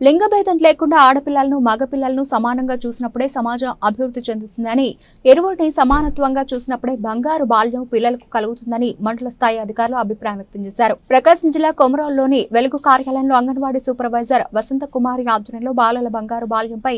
లింగభేదం లేకుండా ఆడపిల్లలను మగపిల్లలను సమానంగా చూసినప్పుడే సమాజం అభివృద్ధి చెందుతుందని ఎరువుల్ని సమానత్వంగా చూసినప్పుడే బంగారు బాల్యం పిల్లలకు కలుగుతుందని మండల స్థాయి అధికారులు అభిప్రాయం వ్యక్తం చేశారు. ప్రకాశం జిల్లా కొమరోల్లోని వెలుగు కార్యాలయంలో అంగన్వాడీ సూపర్వైజర్ వసంత కుమారి ఆధ్వర్యంలో బాలల బంగారు బాల్యంపై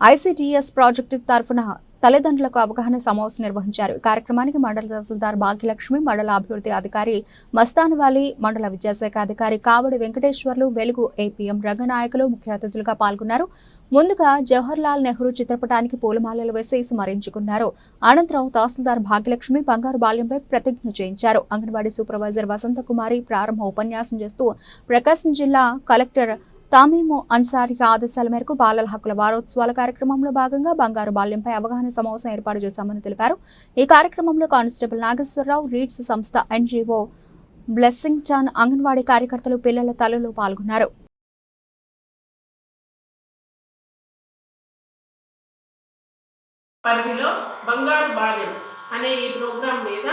ఐసీటీఎస్ ప్రాజెక్టు తరఫున తల్లిదండ్రులకు అవగాహన సమావేశం నిర్వహించారు. కార్యక్రమానికి మండల తహసీల్దార్ భాగ్యలక్ష్మి మండల అభివృద్ధి అధికారి మస్తాన్వాలి మండల విద్యాశాఖ అధికారి కావడి వెంకటేశ్వర్లు వెలుగు ఏపీఎం రంగనాయకులు ముఖ్య అతిథులుగా పాల్గొన్నారు. ముందుగా జవహర్లాల్ నెహ్రూ చిత్రపటానికి పూలమాలలు వేసి స్మరించుకున్నారు. అనంతరం తహసీల్దార్ భాగ్యలక్ష్మి బంగారు బాల్యంపై ప్రతిజ్ఞ చేయించారు. అంగన్వాడీ సూపర్వైజర్ వసంత కుమారి ప్రారంభ ఉపన్యాసం చేస్తూ ప్రకాశం జిల్లా కలెక్టర్ తామీము అన్సారీ ఆదేశాల మేరకు బాలల హక్కుల వారోత్సవాల కార్యక్రమంలో భాగంగా బంగారు బాల్యంపై అవగాహన సమావేశం ఏర్పాటు చేశామని తెలిపారు. ఈ కార్యక్రమంలో కానిస్టేబుల్ నాగేశ్వరరావు రీడ్స్ సంస్థ ఎన్జీఓ బ్లెస్సింగ్ చాన్ అంగన్వాడీ కార్యకర్తలు పిల్లల తల్లులు పాల్గొన్నారు. పరిధిలో బంగారు బాల్యం అనే ఈ ప్రోగ్రాం మీద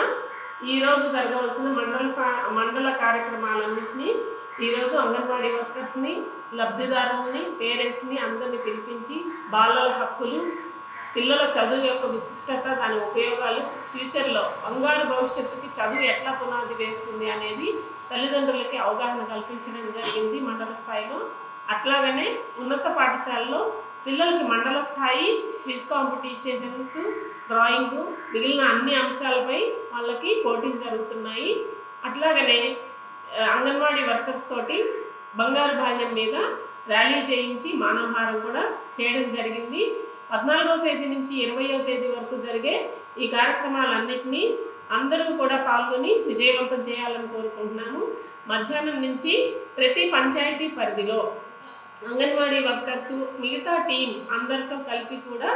ఈరోజు జరగవలసిన మండల మండల కార్యక్రమాలన్నింటినీ ఈరోజు అంగన్వాడీ వర్కర్స్ని లబ్ధిదారుల్ని పేరెంట్స్ని అందరినీ పిలిపించి బాలల హక్కులు పిల్లల చదువు యొక్క విశిష్టత దాని ఉపయోగాలు ఫ్యూచర్లో బంగారు భవిష్యత్తుకి చదువు ఎట్లా పునాది వేస్తుంది అనేది తల్లిదండ్రులకి అవగాహన కల్పించడం జరిగింది మండల స్థాయిలో. అట్లాగనే ఉన్నత పాఠశాలలో పిల్లలకి మండల స్థాయి క్విజ్ కాంపిటీషన్స్ డ్రాయింగ్ మిగిలిన అన్ని అంశాలపై వాళ్ళకి పోటీలు జరుగుతున్నాయి. అట్లాగనే అంగన్వాడీ వర్కర్స్ తోటి బంగారు బాల్యం మీద ర్యాలీ చేయించి మానవహారం కూడా చేయడం జరిగింది. పద్నాలుగవ తేదీ నుంచి ఇరవయో తేదీ వరకు జరిగే ఈ కార్యక్రమాలన్నింటినీ అందరూ కూడా పాల్గొని విజయవంతం చేయాలని కోరుకుంటున్నాము. మధ్యాహ్నం నుంచి ప్రతి పంచాయతీ పరిధిలో అంగన్వాడీ వర్కర్స్ మిగతా టీం అందరితో కలిపి కూడా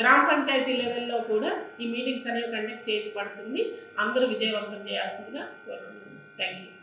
గ్రామ పంచాయతీ లెవెల్లో కూడా ఈ మీటింగ్స్ అనేవి కండక్ట్ చేయబడుతుంది అందరూ విజయవంతం చేయాల్సిందిగా కోరుతున్నాను Thank you.